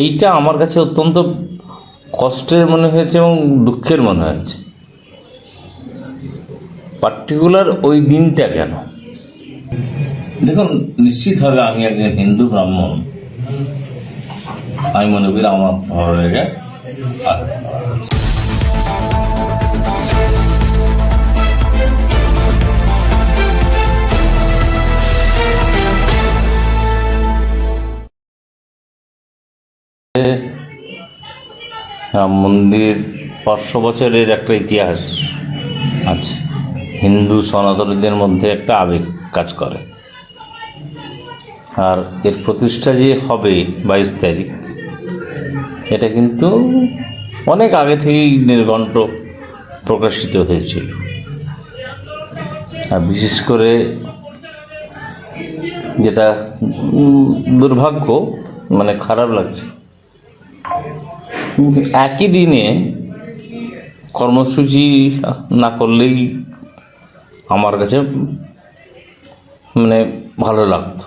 এইটা আমার কাছে অত্যন্ত কষ্টের মনে হয়েছে এবং দুঃখের মনে হয়েছে। পার্টিকুলার ওই দিনটা কেন? দেখুন নিশ্চিত হবে আমি একজন হিন্দু ব্রাহ্মণ। আমি মনে করি আমার ভালো লাগে রাম মন্দির পাঁচশো বছরের একটা ইতিহাস। আছে হিন্দু সনাতনীদের মধ্যে একটা আবেগ কাজ করে। আর এর প্রতিষ্ঠা যে হবে বাইশ তারিখ, এটা কিন্তু অনেক আগে থেকেই নির্ঘণ্ট প্রকাশিত হয়েছিল। আর বিশেষ করে যেটা দুর্ভাগ্য মানে খারাপ লাগছে একই দিনে কর্মসূচি না করলেই আমার কাছে মানে ভালো লাগতো।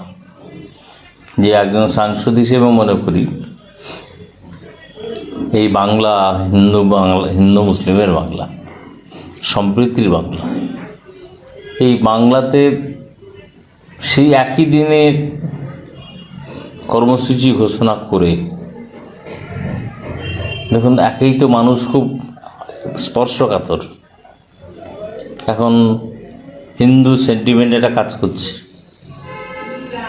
যে একজন সাংসদ হিসেবে মনে করি এই বাংলা হিন্দু বাংলা, হিন্দু মুসলিমের বাংলা, সম্প্রীতির বাংলা। এই বাংলাতে সেই একই দিনে কর্মসূচি ঘোষণা করে দেখুন, একেই তো মানুষ খুব স্পর্শকাতর। এখন হিন্দু সেন্টিমেন্ট এটা কাজ করছে।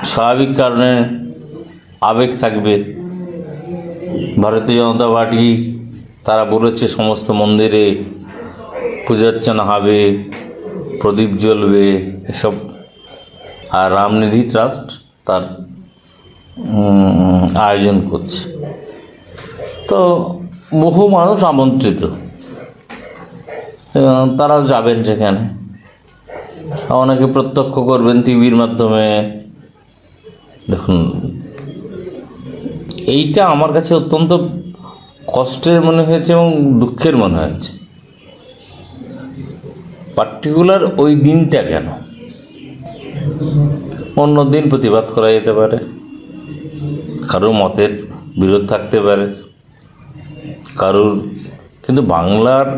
স্বাভাবিক কারণে আবেগ থাকবে। ভারতীয় জনতা পার্টি, তারা বলেছে সমস্ত মন্দিরে পূজার্চনা হবে, প্রদীপ জ্বলবে, এসব। আর রামনিধি ট্রাস্ট তার আয়োজন করছে। তো বহু মানুষ আমন্ত্রিত তারাও যাবেন সেখানে। অনেকে প্রত্যক্ষ করবেন টিভির মাধ্যমে। দেখুন, এইটা আমার কাছে অত্যন্ত কষ্টের মনে হয়েছে এবং দুঃখের মনে হয়েছে। পার্টিকুলার ওই দিনটা কেন? অন্য দিন প্রতিবাদ করা যেতে পারে। কারও মতের বিরোধ থাকতে পারে। কারোর, কিন্তু বাংলার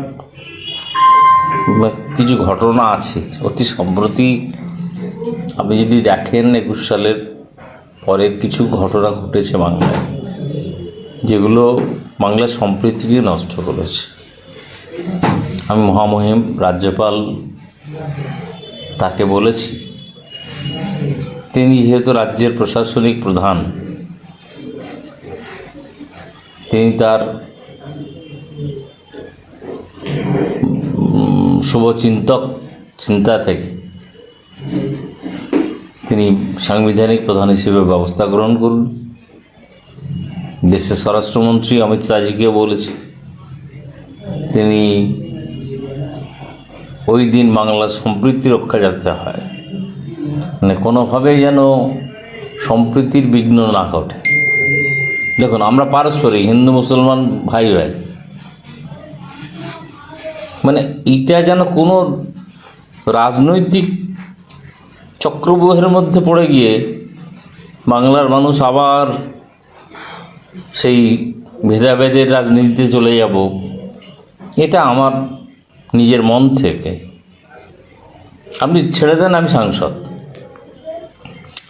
কিছু ঘটনা আছে, অতি সম্প্রতি আপনি যদি দেখেন একুশ সালের পরে কিছু ঘটনা ঘটেছে বাংলায়, যেগুলো বাংলার সম্প্রীতিকে নষ্ট করেছে। আমি মহামহিম রাজ্যপাল তাকে বলেছি, তিনি যেহেতু রাজ্যের প্রশাসনিক প্রধান, তিনি তার শুভচিন্তক চিন্তা থেকে তিনি সাংবিধানিক প্রধান হিসেবে ব্যবস্থা গ্রহণ করুন দেশের স্বরাষ্ট্রমন্ত্রী অমিত শাহজিকে বলেছে তিনি ওই দিন বাংলার সম্প্রীতি রক্ষা যাতে হয়। মানে কোনোভাবেই যেন সম্প্রীতির বিঘ্ন না ঘটে। দেখুন, আমরা পারস্পরিক, হিন্দু, মুসলমান ভাই ভাই মানে এটা যেন কোনো রাজনৈতিক চক্রব্যূহের মধ্যে পড়ে গিয়ে বাংলার মানুষ আবার সেই ভেদাভেদের রাজনীতিতে চলে যাব, এটা আমার নিজের মন থেকে। আপনি ছেড়ে দেন আমি সাংসদ।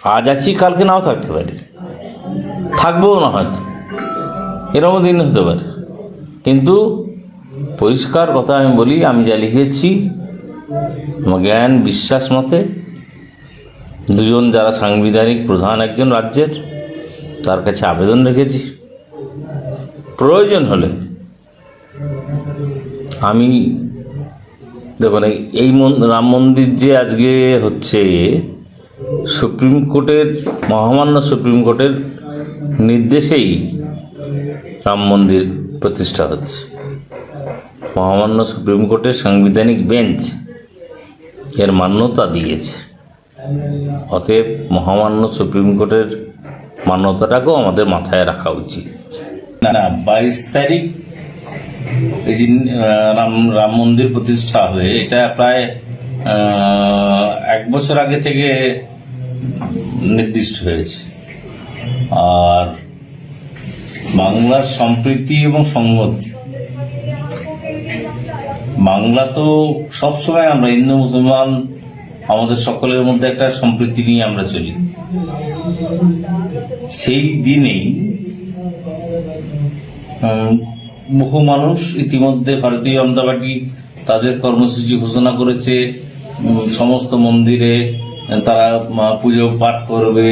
আজ আছি, কালকে নাও থাকতে পারি। থাকবেও না হয়তো এরকম দিন হতে পারে। কিন্তু পরিষ্কার কথা আমি বলি, আমি যা লিখেছি, আমার জ্ঞান, বিশ্বাস মতে, দুজন যারা সাংবিধানিক প্রধান একজন রাজ্যের, তার কাছে আবেদন রেখেছি। প্রয়োজন হলে আমি, দেখুন, এই- রাম মন্দির যে আজকে হচ্ছে, সুপ্রিম কোর্টের, মহামান্য সুপ্রিম কোর্টের নির্দেশেই রাম মন্দির প্রতিষ্ঠা হচ্ছে। মহামান্য সুপ্রিম কোর্টের সাংবিধানিক বেঞ্চ এর মান্যতা দিয়েছে। অতএব মহামান্য সুপ্রিম কোর্টের মান্যতাটাকেও আমাদের মাথায় রাখা উচিত। না না, বাইশ তারিখ এই দিন রাম রাম মন্দির প্রতিষ্ঠা হবে। এটা প্রায় এক বছর আগে থেকে নির্দিষ্ট হয়েছে। আর বাংলার সম্প্রীতি এবং সংহতি বাংলা তো সবসময় আমরা, হিন্দু, মুসলমান, আমাদের সকলের মধ্যে একটা সম্প্রীতি নিয়ে আমরা চলি। সেই দিনেই বহু মানুষ ইতিমধ্যে ভারতীয় জনতা পার্টি তাদের কর্মসূচি ঘোষণা করেছে। সমস্ত মন্দিরে তারা পুজো পাঠ করবে।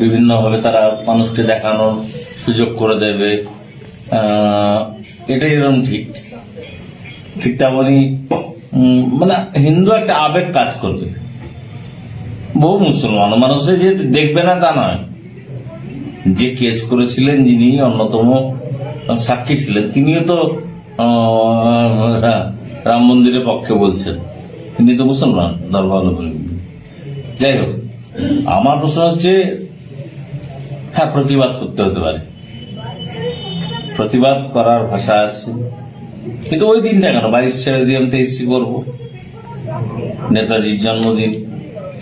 বিভিন্নভাবে তারা মানুষকে দেখানোর সুযোগ করে দেবে। এটাই এরকম ঠিক। ঠিক তেমনই মানে হিন্দু একটা আবেগ কাজ করবে। বহু মুসলমান মানুষের যে দেখবে না তা নয়। যে কেস করেছিলেন যিনি, অন্যতম সাক্ষী ছিলেন, তিনিও তো রাম মন্দিরের পক্ষে বলছেন, তিনি তো মুসলমান, ধর্মাবলম্বী। যাই হোক, আমার প্রশ্ন হচ্ছে হ্যাঁ প্রতিবাদ করতে হতে পারে। প্রতিবাদ করার ভাষা আছে। কিন্তু ওই দিনটা কেন? বাইশ ছেড়ে দিয়ে আমি তেইশে করব। নেতাজির জন্মদিন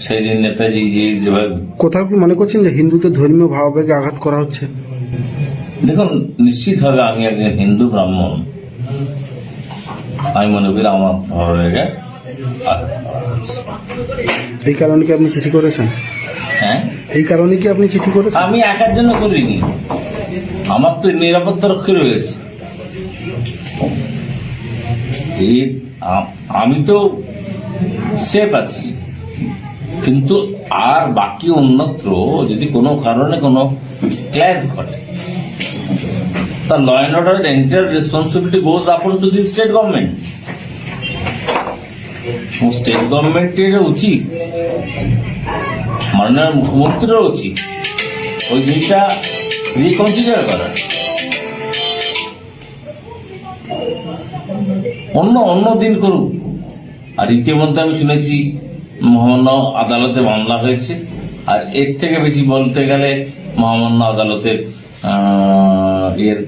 সেই দিন নেতাজি যেভাবে কোথাও কি মনে করছেন যে হিন্দুদের ধর্মীয় ভাবাবেগে আঘাত করা হচ্ছে? দেখুন নিশ্চিতভাবে আমি একজন হিন্দু ব্রাহ্মণ। আমি মনে করি আমার ভাবাবেগে আঘাত করা হয়েছে। এই কারণে কি আপনি চিঠি করেছেন? হ্যাঁ? এই কারণে কি আপনি চিঠি করেছেন? আমি একার জন্য করিনি। আমার তো নিরাপত্তা রক্ষী রয়েছে। আমি তো সেফ আছি। কিন্তু আর বাকি অন্যত্র যদি কোনো কারণে কোনো ক্ল্যাশ ঘটে, তা law and order entire responsibility goes upon to the state government state গভর্নমেন্টের উচিত, মাননীয় মুখ্যমন্ত্রীরও উচিত, ওই জিনিসটা রিকনসিডার করা। অন্য অন্য দিন করুক। আর ইতিমধ্যে আমি শুনেছি মহামান্য আদালতে মামলা হয়েছে। আর এর থেকে বেশি বলতে গেলে মহামান্য আদালতের এর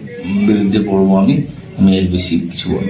বিরুদ্ধে পড়ব আমি। আমি এর বেশি কিছু বলব।